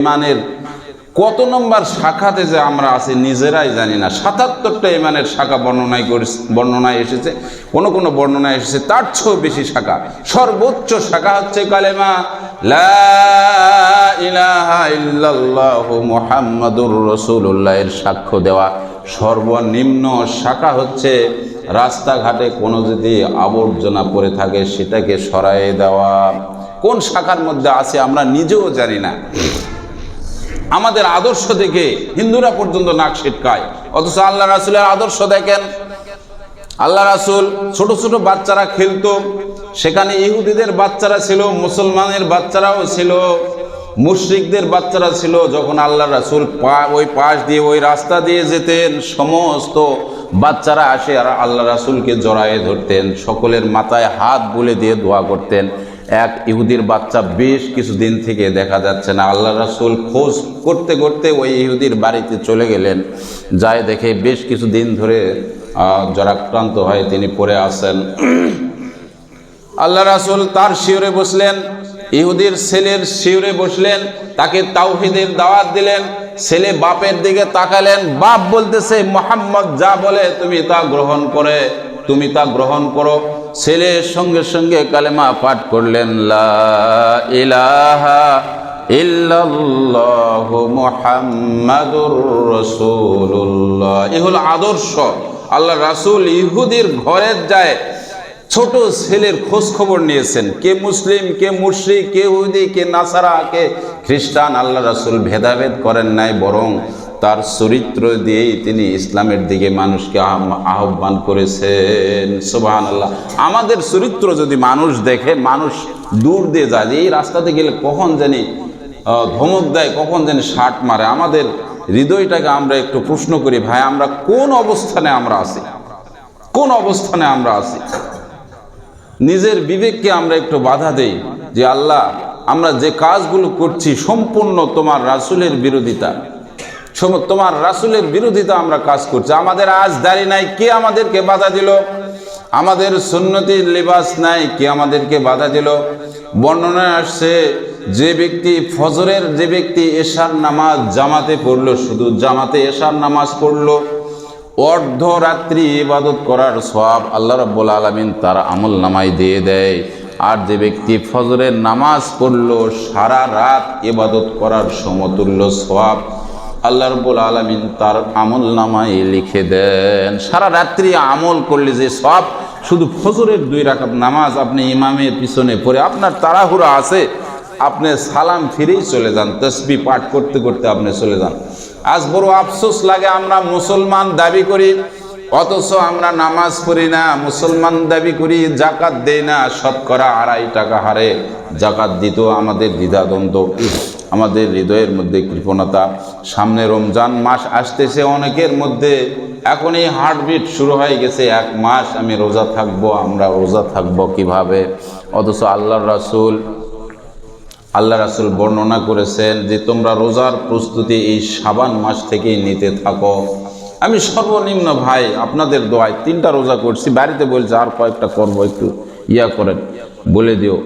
ইমানের কত নম্বর শাখাতে যে আমরা আছি নিজেরাই জানি না। সাতাত্তরটা ইমানের শাখা বর্ণনায় করেছে, বর্ণনায় এসেছে, কোন কোন বর্ণনায় এসেছে, তার চেয়েও বেশি শাখা। সর্বোচ্চ শাখা হচ্ছে কালেমা মুহাম্মাদুর রাসূলুল্লাহ এর সাক্ষ্য দেওয়া। সর্বনিম্ন শাখা হচ্ছে রাস্তাঘাটে কোনো যদি আবর্জনা পড়ে থাকে সেটাকে সরায়ে দেওয়া। কোন শাখার মধ্যে আছে আমরা নিজেও জানি না। আমাদের আদর্শ দেখে হিন্দুরা পর্যন্ত নাক ছিটকায়। অথচ আল্লাহ রাসুলের আদর্শ দেখেন। আল্লাহ রাসুল ছোট ছোট বাচ্চারা খেলতো। সেখানে ইহুদিদের বাচ্চারা ছিল, মুসলমানের বাচ্চারাও ছিল, মুশরিকদের বাচ্চারা ছিল। যখন আল্লাহ রাসুল ওই পাশ দিয়ে, ওই রাস্তা দিয়ে যেতেন, সমস্ত বাচ্চারা আসে আর আল্লাহ রাসুলকে জড়ায়ে ধরতেন। সকলের মাথায় হাত বুলে দিয়ে দোয়া করতেন। এক ইহুদির বাচ্চা বেশ কিছুদিন থেকে দেখা যাচ্ছে না। আল্লাহ রাসুল খোঁজ করতে করতে ওই ইহুদির বাড়িতে চলে গেলেন। যায় দেখে বেশ কিছুদিন ধরে জরাক্রান্ত হয়ে তিনি পড়ে আসেন আল্লাহ রাসুল তার শিওরে বসলেন, ইহুদির ছেলের শিওরে বসলেন, তাকে তাওহিদের দাওয়াত দিলেন, ছেলে বাপের দিকে তাকালেন, বাপ বলতেছে, মোহাম্মদ যা বলে তুমি তা গ্রহণ করে। তুমি তা গ্রহণ করো। ছেলের সঙ্গে সঙ্গে কালেমা পাঠ করলেন ইলাহা এ হলো আদর্শ। আল্লাহ রাসূল ইহুদির ঘরের যায় ছোট ছেলের খোঁজ খবর নিয়েছেন। কে মুসলিম, কে মুশরিক, কে উদি কে নাসারা, কে খ্রিস্টান, আল্লাহ রাসূল ভেদাভেদ করেন নাই, বরং তার চরিত্র দিয়েই তিনি ইসলামের দিকে মানুষকে আহ্বান করেছেন। সুবহান আল্লাহ আমাদের চরিত্র যদি মানুষ দেখে, মানুষ দূর দিয়ে যায় যে, এই রাস্তাতে গেলে কখন জানি ধমক দেয়, কখন জানি শার্ট মারে। আমাদের হৃদয়টাকে আমরা একটু প্রশ্ন করি, ভাই, আমরা কোন অবস্থানে আমরা আছি? কোন অবস্থানে আমরা আছি? নিজের বিবেককে আমরা একটু বাধা দেই যে, আল্লাহ, আমরা যে কাজগুলো করছি সম্পূর্ণ তোমার রাসুলের বিরোধিতা। তোমার রাসুলের বিরোধিতা আমরা কাজ করছি। আমাদের আজ দাড়ি নাই, কে আমাদেরকে বাধা দিল? আমাদের সুন্নতির লিবাস নাই, কে আমাদেরকে বাধা দিল? বর্ণনায় আসছে, যে ব্যক্তি ফজরের, যে ব্যক্তি এশার নামাজ জামাতে পড়ল, শুধু জামাতে এশার নামাজ পড়ল, অর্ধরাত্রি ইবাদত করার সব আল্লাহ রব্বুল আলমিন তার আমল নামাই দিয়ে দেয়। আর যে ব্যক্তি ফজরের নামাজ পড়ল, সারা রাত ইবাদত করার সমতুল্য সব আল্লাহ রব্বুল আলমিন তার আমল নামাই লিখে দেন, সারা রাত্রি আমল করলে যে সব, শুধু ফজরের দুই রাকাত নামাজ আপনি ইমামের পিছনে পড়ে আপনার তাড়াহুড়া আছে, আপনি সালাম ফিরেই চলে যান, তসবি পাঠ করতে করতে আপনি চলে যান। আজ বড় আফসোস লাগে আমরা মুসলমান দাবি করি, অথচ আমরা নামাজ পড়ি না, মুসলমান দাবি করি, জাকাত দেই না, শতকরা আড়াই টাকা হারে, জাকাত দিত আমাদের দ্বিধাদ্বন্দ্ব। আমাদের হৃদয়ের মধ্যে কৃপণতা। সামনে রমজান মাস আসতেছে অনেকের মধ্যে। এখন এই হার্টবিট শুরু হয়ে গেছে, এক মাস আমি রোজা থাকব, আমরা রোজা থাকব কীভাবে? অথচ আল্লাহর রাসূল আল্লাহ রাসুল বর্ণনা করেছেন যে, তোমরা রোজার প্রস্তুতি এই সাবান মাস থেকেই নিতে থাকো। আমি সর্বনিম্ন ভাই, আপনাদের দোয়ায় তিনটা রোজা করছি, বাড়িতে বলছে, আর কয়েকটা করব, একটু ইয়া করেন, বলে দিও।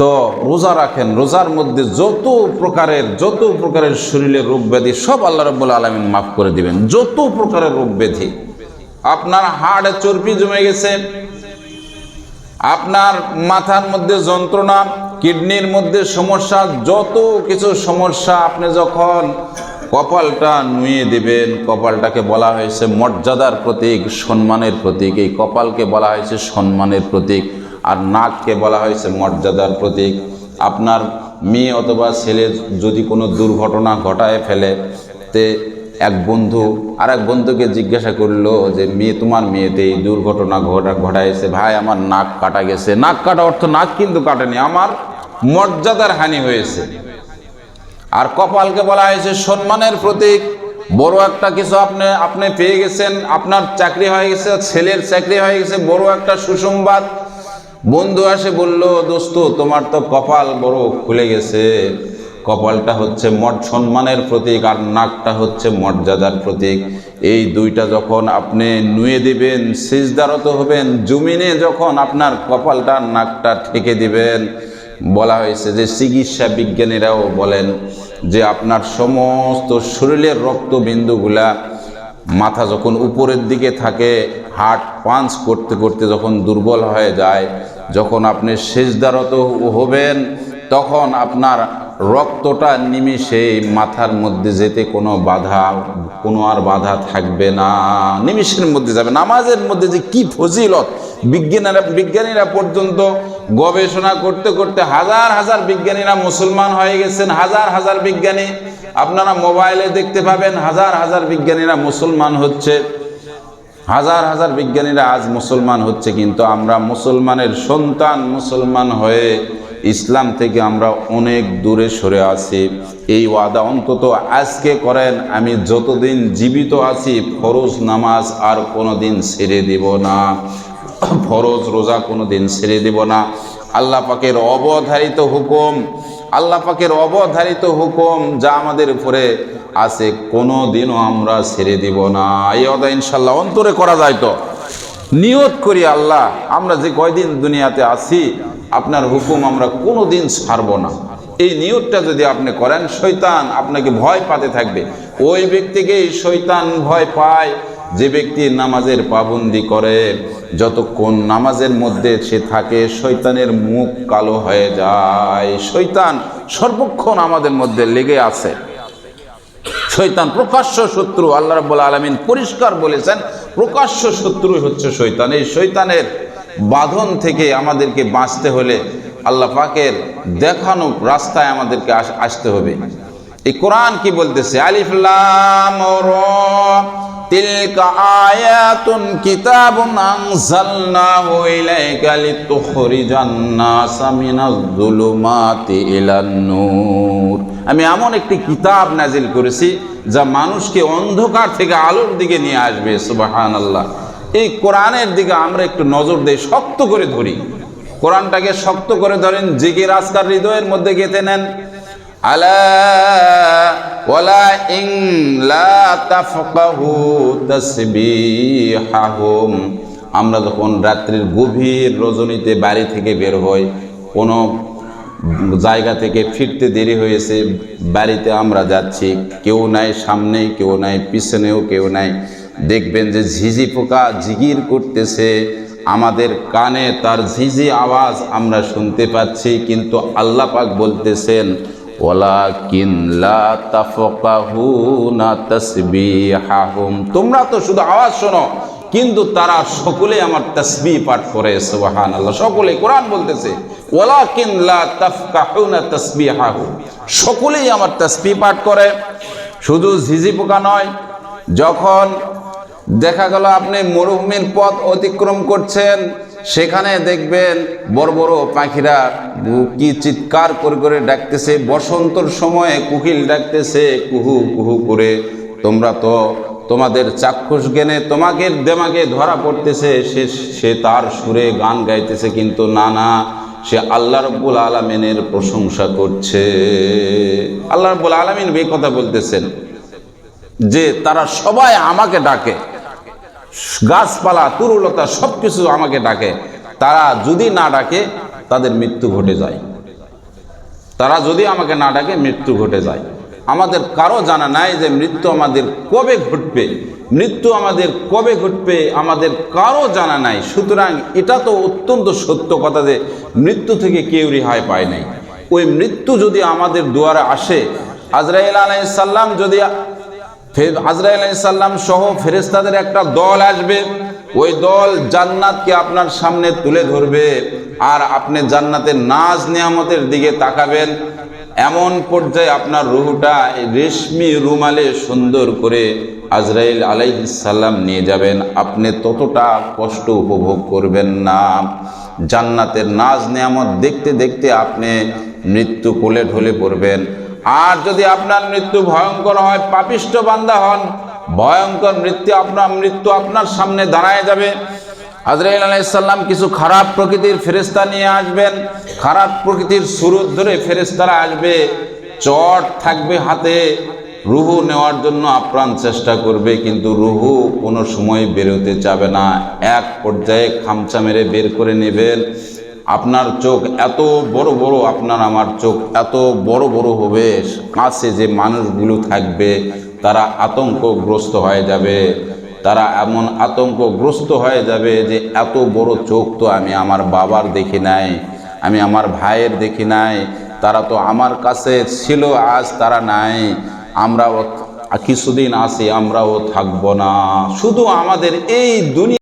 তো রোজা রাখেন, রোজার মধ্যে যত প্রকারের যত প্রকারের শরীরের রোগ ব্যাধি, সব আল্লাহ রব্বুল আলমিন মাফ করে দিবেন। যত প্রকারের রোগ ব্যাধি। আপনার হাড়ে চর্বি জমে গেছে, আপনার মাথার মধ্যে যন্ত্রণা, কিডনির মধ্যে সমস্যা, যত কিছু সমস্যা আপনি যখন কপালটা নুয়ে দেবেন, কপালটাকে বলা হয়েছে মর্যাদার প্রতীক, সম্মানের প্রতীক। এই কপালকে বলা হয়েছে সম্মানের প্রতীক। আর নাককে বলা হয়েছে মর্যাদার প্রতীক। আপনার মেয়ে অথবা ছেলে যদি কোনো দুর্ঘটনা ঘটায় ফেলে, তে এক বন্ধু আর এক বন্ধুকে জিজ্ঞাসা করল যে, মেয়ে, তোমার মেয়েতে এই দুর্ঘটনা ঘটা, ঘটাইছে। ভাই, আমার নাক কাটা গেছে। নাক কাটা অর্থ নাক কিন্তু কাটেনি, আমার মর্যাদার হানি হয়েছে। আর কপালকে বলা হয়েছে সম্মানের প্রতীক। বড় একটা কিছু আপনি আপনি পেয়ে গেছেন, আপনার চাকরি হয়ে গেছে, ছেলের চাকরি হয়ে গেছে, বড় একটা সুসংবাদ। বন্ধু আসে বলল, দোস্ত, তোমার তো কপাল বড় খুলে গেছে। কপালটা হচ্ছে মঠ সম্মানের প্রতীক আর নাকটা হচ্ছে মর্যাদার প্রতীক। এই দুইটা যখন আপনি নুয়ে দিবেন, সিজদারত হবেন, জমিনে যখন আপনার কপালটা, নাকটা ঠেকে দিবেন, বলা হয়েছে যে চিকিৎসা বিজ্ঞানীরাও বলেন যে আপনার সমস্ত শরীরের রক্তবিন্দুগুলা মাথা যখন উপরের দিকে থাকে হার্ট পাঞ্চ করতে করতে যখন দুর্বল হয়ে যায় যখন আপনি শেষদারত হবেন, তখন আপনার রক্তটা নিমিষে মাথার মধ্যে যেতে কোনো বাধা, কোনো আর বাধা থাকবে না। নিমিষের মধ্যে যাবে। নামাজের মধ্যে যে কি ফজিলত? বিজ্ঞানীরা বিজ্ঞানীরা পর্যন্ত গবেষণা করতে করতে হাজার হাজার বিজ্ঞানীরা মুসলমান হয়ে গেছেন। হাজার হাজার বিজ্ঞানী আপনারা মোবাইলে দেখতে পাবেন। হাজার হাজার বিজ্ঞানীরা মুসলমান হচ্ছে। হাজার হাজার বিজ্ঞানীরা আজ মুসলমান হচ্ছে, কিন্তু আমরা মুসলমানের সন্তান মুসলমান হয়ে ইসলাম থেকে আমরা অনেক দূরে সরে আছি। এই ওয়াদা অন্তত আজকে করেন, আমি যতদিন জীবিত আছি, ফরজ নামাজ আর কোনোদিন ছেড়ে দিব না। ফরজ রোজা কোনোদিন ছেড়ে দিব না। আল্লাহ পাকের অবধারিত হুকুম, আল্লাহ পাকের অবধারিত হুকুম যা আমাদের উপরে আছে কোনো দিনও আমরা ছেড়ে দিব না। এই অদা ইনশাল্লাহ অন্তরে করা যায় তো। নিয়ত করি আল্লাহ, আমরা যে কয়দিন দুনিয়াতে আছি, আপনার হুকুম আমরা কোনো দিন ছাড়বো না। এই নিয়তটা যদি আপনি করেন শৈতান আপনাকে ভয় পাতে থাকবে। ওই ব্যক্তিকেই শৈতান ভয় পায়, যে ব্যক্তি নামাজের পাবন্দি করে। যতক্ষণ নামাজের মধ্যে সে থাকে শৈতানের মুখ কালো হয়ে যায়। শৈতান সর্বক্ষণ আমাদের মধ্যে লেগে আছে। শৈতান প্রকাশ্য শত্রু, আল্লাহ রব্বুল আলমিন পরিষ্কার বলেছেন, প্রকাশ্য শত্রু হচ্ছে শৈতান এই শৈতানের বাঁধন থেকে আমাদেরকে বাঁচতে হলে আল্লাহ পাকের দেখানো রাস্তায় আমাদেরকে আস- আসতে হবে। এই কোরআন কি বলতেছে? আলিফলাম আমি এমন একটি কিতাব নাজিল করেছি যা মানুষকে অন্ধকার থেকে আলোর দিকে নিয়ে আসবে, সুবহানাল্লাহ। এই কোরআনের দিকে আমরা একটু নজর দেই শক্ত করে ধরি। কোরআনটাকে শক্ত করে ধরেন, জিকির আজকার হৃদয়ের মধ্যে গেঁথে নেন আলা ইন লা আমরা যখন রাত্রির গভীর রজনীতে বাড়ি থেকে বের হই, কোনো জায়গা থেকে ফিরতে দেরি হয়েছে, বাড়িতে আমরা যাচ্ছি, কেউ নাই সামনে কেউ নাই পিছনেও, কেউ নাই। দেখবেন যে ঝিঝি পোকা জিগির করতেছে, আমাদের কানে তার ঝিঝি আওয়াজ আমরা শুনতে পাচ্ছি, কিন্তু আল্লাহ পাক বলতেছেন তোমরা তো শুধু আওয়াজ শোনো, কিন্তু তারা সকলে আমার তসবি পাঠ করে সুবাহান আল্লাহ সকলে কোরআন বলতেছে, ওয়ালাকিন লা তাফকাহুনা তাসবিহাহু। সকলেই আমার তসবি পাঠ করে। শুধু ঝিঝি পোকা নয়, যখন দেখা গেল আপনি মরুভূমির পথ অতিক্রম করছেন সেখানে দেখবেন বড় বড় পাখিরা কি চিৎকার করে করে ডাকতেছে, বসন্তর সময়ে কুকিল ডাকতেছে, কুহু কুহু করে, তোমরা তো তোমাদের চাক্ষুষ জ্ঞানে তোমাকে দেমাগে ধরা পড়তেছে, সে সে তার সুরে গান গাইতেছে, কিন্তু না না, সে আল্লাহ রব্বুল আলমিনের প্রশংসা করছে। আল্লাহ রব্বুল আলমিন এই কথা বলতেছেন যে তারা সবাই আমাকে ডাকে। গাছপালা, তুরুলতা সব কিছু আমাকে ডাকে। তারা যদি না ডাকে, তাদের মৃত্যু ঘটে যায়। তারা যদি আমাকে না ডাকে, মৃত্যু ঘটে যায়। আমাদের কারও জানা নাই যে মৃত্যু আমাদের কবে ঘটবে। মৃত্যু আমাদের কবে ঘটবে, আমাদের কারও জানা নাই। সুতরাং এটা তো অত্যন্ত সত্য কথা যে মৃত্যু থেকে কেউ রেহাই পায় নাই। ওই মৃত্যু যদি আমাদের দুয়ারে আসে, আজরাইল আলাইসাল্লাম যদি ফে- আজরাইল সাল্লাম সহ ফেরেস্তাদের একটা দল আসবে। ওই দল জান্নাতকে আপনার সামনে তুলে ধরবে আর আপনি জান্নাতের নাজ নিয়ামতের দিকে তাকাবেন। এমন পর্যায়ে আপনার রুহুটা রেশমি রুমালে সুন্দর করে আজরাইল আলাইহিসাল্লাম নিয়ে যাবেন। আপনি ততটা কষ্ট উপভোগ করবেন না। জান্নাতের নাজ নিয়ামত দেখতে দেখতে আপনি মৃত্যু কোলে ঢলে পড়বেন। আর যদি আপনার মৃত্যু ভয়ঙ্কর হয় পাপিষ্ট বান্দা হন, ভয়ঙ্কর মৃত্যু আপনার মৃত্যু আপনার সামনে দাঁড়ায় যাবে। আজরাইল আলাইসাল্লাম কিছু খারাপ প্রকৃতির ফেরেস্তা নিয়ে আসবেন। খারাপ প্রকৃতির সুরত ধরে ফেরেস্তারা আসবে। চট থাকবে হাতে। রুহু নেওয়ার জন্য আপ্রাণ চেষ্টা করবে, কিন্তু রুহু কোনো সময় বেরোতে চাবে না। এক পর্যায়ে খামচা মেরে বের করে নেবেন। আপনার চোখ এত বড় বড়, আপনার আমার চোখ এত বড় বড় হবে। কাছে যে মানুষগুলো থাকবে, তারা আতঙ্কগ্রস্ত হয়ে যাবে। তারা এমন আতঙ্কগ্রস্ত হয়ে যাবে যে এত বড় চোখ তো আমি আমার বাবার দেখি নাই, আমি আমার ভাইয়ের দেখি নাই, তারা তো আমার কাছে ছিল, আজ তারা নাই। আমরাও কিছুদিন আসি আমরাও থাকব না। শুধু আমাদের এই দুনিয়া